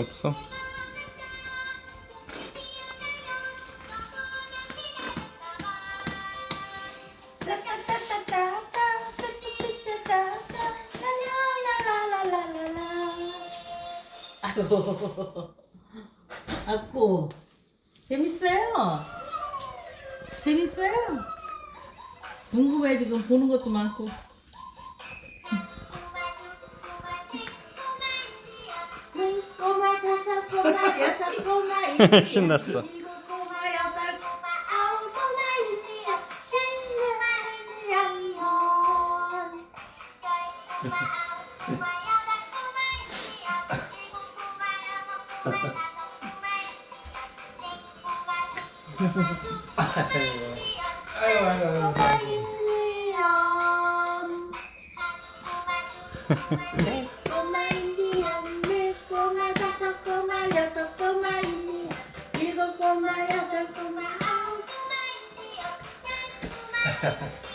없어? 아고 재밌어요? 재밌어요? 궁금해 지금 보는 것도 많고 Şimdi nasıl? Ay. ハハハ。